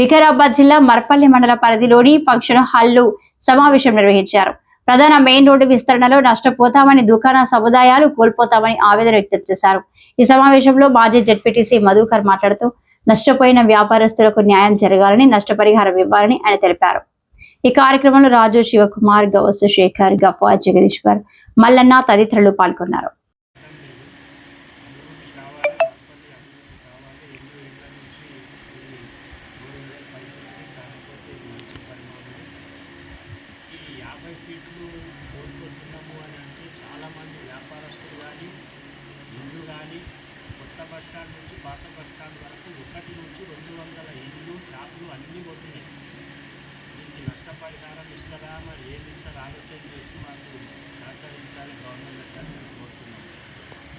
వికారాబాద్ జిల్లా మర్పల్లి మండల పరిధిలోని ఫంక్షన్ హాల్లో సమావేశం నిర్వహించారు. ప్రధాన మెయిన్ రోడ్డు విస్తరణలో నష్టపోతామని దుకాణ సముదాయాలు కోల్పోతామని ఆవేదన వ్యక్తం చేశారు. ఈ సమావేశంలో మాజీ జడ్పీటీసీ మధుకర్ మాట్లాడుతూ నష్టపోయిన వ్యాపారస్తులకు న్యాయం జరగాలని నష్టపరిహారం ఇవ్వాలని ఆయన తెలిపారు. ఈ కార్యక్రమంలో రాజు శివకుమార్ గవసు శేఖర్ గఫా జగదీశ్వర్ మల్లన్న తదితరులు పాల్గొన్నారు ఈ యాభై ఫీట్లు కోల్పోతున్నాము అని అంటే చాలామంది వ్యాపారస్తులు కానీ ఇల్లు కానీ కొత్త బస్ స్టాండ్ నుంచి పాత బస్ స్టాండ్ వరకు ఒకటి నుంచి రెండు వందల ఇళ్ళు షాపులు అన్నీ పోతున్నాయి దీనికి నష్టపరిహారం ఇస్తారా మరి ఏది ఇస్తారు? ఆలోచన చేసి మాకు సహకరించాలి గవర్నమెంట్ అని మేము కోరుతున్నాం.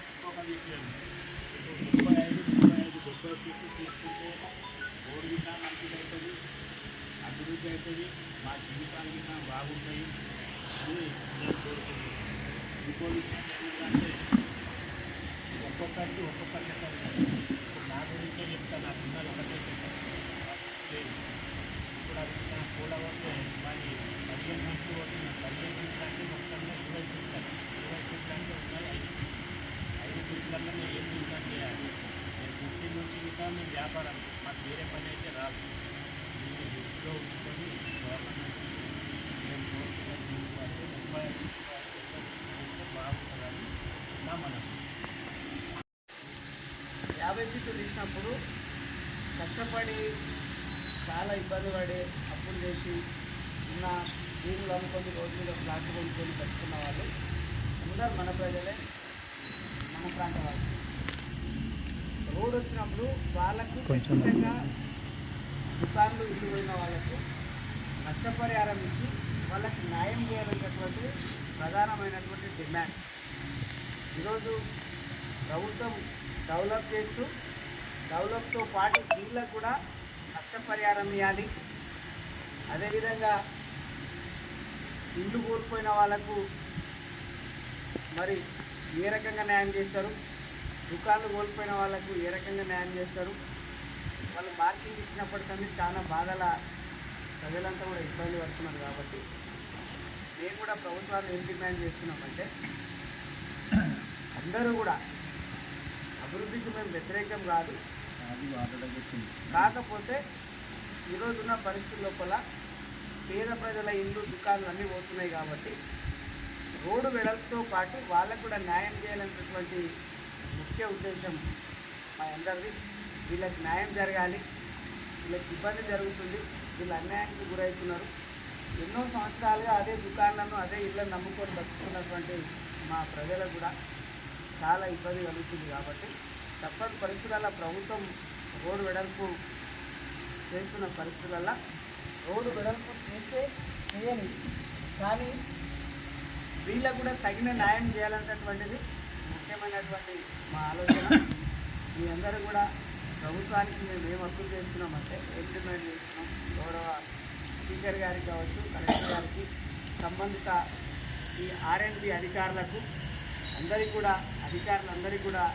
ఇంకొక విషయం ఇప్పుడు ముప్పై ఐదు ముప్పై ఐదు డెబ్బై తీసుకు తీసుకుంటే రోడ్డు గిట్ట మంచిగా అవుతుంది అభివృద్ధి అవుతుంది మా జీవితాలు గిట్ట బాగుంటాయి అని నేను కోరుకుంటున్నాను. ఇంకో విషయం ఏంటంటే ఒక్కొక్కరికి ఒక్కొక్క చెప్పారు ఇప్పుడు నా గురించే చెప్తాను నా పిల్లలు ఒకటే చెప్పారు ఇప్పుడు అది నా వస్తే మరి పదిహేను ఫీట్లు పోతుంది పదిహేను ఫీట్లు అంటే ఇరవై ఫీట్లు ఇరవై ఫీట్లు ఉన్నాయి ఐదు ఐదు ఫీట్లలోనే ఏం చేయాలి నేను నుంచి కూడా మేము వ్యాపారం మాకు వేరే పని అయితే రాదు దీన్ని దృష్టిలో ఉంచుకొని గవర్నమెంట్ మేము కోరుకున్న దీనికి అంటే ముప్పై ఐదు బాగుంటుందని నా మనం యాభై ఫీట్లు తీసినప్పుడు కష్టపడి చాలా ఇబ్బంది పడి అప్పులు చేసి ఉన్న భూములు అమ్ముకొని రోడ్డు మీద ఫ్లాట్లు కొనుక్కొని కట్టుకున్న వాళ్ళు అందరు మన ప్రజలే మన ప్రాంత వాళ్ళు. రోడ్ వచ్చినప్పుడు వాళ్ళకు ఖచ్చితంగా దుకాణాలు ఇల్లు పోయిన వాళ్ళకు నష్టపరిహారం ఇచ్చి వాళ్ళకి న్యాయం చేయాలనేటటువంటి ప్రధానమైనటువంటి డిమాండ్. ఈరోజు ప్రభుత్వం డెవలప్ చేస్తూ డెవలప్తో పాటు వీళ్ళకు కూడా నష్టపరిహారం ఇవ్వాలి అదేవిధంగా ఇల్లు కోల్పోయిన వాళ్ళకు మరి ఏ రకంగా న్యాయం చేస్తారు? దుకాణాలు కోల్పోయిన వాళ్ళకు ఏ రకంగా న్యాయం చేస్తారు? వాళ్ళు మార్కింగ్ ఇచ్చినప్పటి చాలా బాధల ప్రజలంతా కూడా ఇబ్బంది పడుతున్నారు కాబట్టి మేము కూడా ప్రభుత్వాన్ని ఏం డిమాండ్ చేస్తున్నామంటే అందరూ కూడా అభివృద్ధికి మేము వ్యతిరేకం కాదు. కాకపోతే ఈరోజున్న పరిస్థితి లోపల పేద ప్రజల ఇల్లు దుకాణాలు అన్నీ పోతున్నాయి కాబట్టి రోడ్డు వెడల్పుతో పాటు వాళ్ళకు కూడా న్యాయం చేయాలనేటటువంటి ముఖ్య ఉద్దేశం మా అందరిది. వీళ్ళకి న్యాయం జరగాలి వీళ్ళకి ఇబ్బంది జరుగుతుంది వీళ్ళు అన్యాయానికి గురవుతున్నారు. ఎన్నో సంవత్సరాలుగా అదే దుకాణాలను అదే ఇళ్ళను నమ్ముకొని బతుకుతున్నటువంటి మా ప్రజలకు కూడా చాలా ఇబ్బంది కలుగుతుంది కాబట్టి తప్పని పరిస్థితుల ప్రభుత్వం రోడ్డు వెడల్పు చేస్తున్న పరిస్థితుల రోడ్డు వెడల్పు చేస్తే చేయని. కానీ వీళ్ళకు కూడా తగిన న్యాయం చేయాలనేటటువంటిది ముఖ్యమైనటువంటి మా ఆలోచన. మీ అందరూ కూడా ప్రభుత్వానికి మేము ఏం అప్పులు చేస్తున్నామంటే ఏం డిమాండ్ చేస్తున్నాం? గౌరవ స్పీకర్ గారికి కావచ్చు కలెక్టర్ గారికి సంబంధిత ఈ ఆర్ఎండ్బి అధికారులకు అందరికీ కూడా అధికారులందరికీ కూడా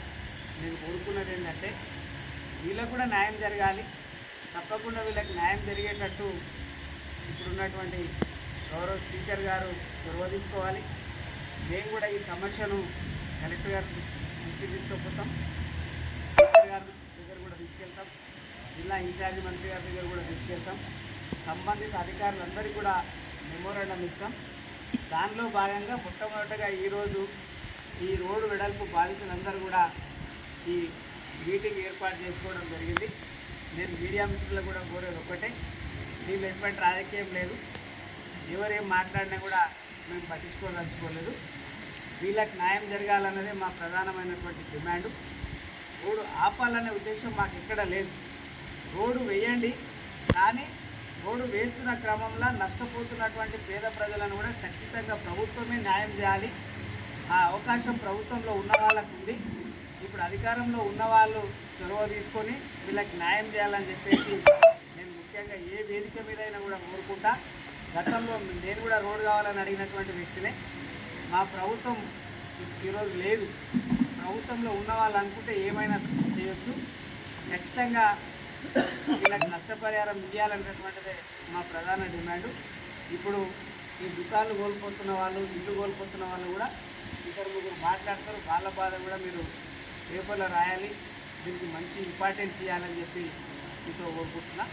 నేను కోరుకున్నది ఏంటంటే వీళ్ళకు కూడా న్యాయం జరగాలి. తప్పకుండా వీళ్ళకి న్యాయం జరిగేటట్టు ఇప్పుడున్నటువంటి గౌరవ స్పీకర్ గారు చొరవ తీసుకోవాలి. మేము కూడా ఈ సమస్యను కలెక్టర్ గారి దృష్టికి తీసుకుపోతాం. స్పీకర్ గారి దగ్గర కూడా తీసుకెళ్తాం. జిల్లా ఇన్ఛార్జి మంత్రి గారి దగ్గర కూడా తీసుకెళ్తాం. సంబంధిత అధికారులందరికీ కూడా మెమోరాండం ఇస్తాం. దానిలో భాగంగా మొట్టమొదటగా ఈరోజు ఈ రోడ్డు వెడల్పు బాధితులందరూ కూడా ఈ మీటింగ్ ఏర్పాటు చేసుకోవడం జరిగింది. నేను మీడియా మిత్రులు కూడా కోరేది ఒక్కటే మేము ఎటువంటి రాజకీయం లేదు. ఎవరేం మాట్లాడినా కూడా మేము పట్టించుకోదలుచుకోలేదు. వీళ్ళకి న్యాయం జరగాలన్నదే మా ప్రధానమైనటువంటి డిమాండ్. రోడ్డు ఆపాలనే ఉద్దేశం మాకు ఎక్కడ లేదు. రోడ్డు వేయండి కానీ రోడ్డు వేస్తున్న క్రమంలో నష్టపోతున్నటువంటి పేద ప్రజలను కూడా ఖచ్చితంగా ప్రభుత్వమే న్యాయం చేయాలి. ఆ అవకాశం ప్రభుత్వంలో ఉన్న వాళ్ళకు ఉంది. ఇప్పుడు అధికారంలో ఉన్న వాళ్ళు చొరవ తీసుకొని వీళ్ళకి న్యాయం చేయాలని చెప్పేసి నేను ముఖ్యంగా ఏ వేదిక మీదైనా కూడా కోరుకుంటా. గతంలో నేను కూడా రోడ్డు కావాలని అడిగినటువంటి వ్యక్తినే. మా ప్రభుత్వం ఈరోజు లేదు. ప్రభుత్వంలో ఉన్న వాళ్ళు అనుకుంటే ఏమైనా చేయొచ్చు. ఖచ్చితంగా వీళ్ళకి నష్టపరిహారం ఇవ్వాలనేటువంటిదే మా ప్రధాన డిమాండ్. ఇప్పుడు ఈ దుకాణాలు కోల్పోతున్న వాళ్ళు ఇల్లు కోల్పోతున్న వాళ్ళు కూడా ఇద్దరు ముగ్గురు మాట్లాడతారు. వాళ్ళ బాధ కూడా మీరు పేపర్లో రాయాలి దీనికి మంచి ఇంపార్టెన్స్ ఇవ్వాలని చెప్పి మీతో కోరుకుంటున్నా.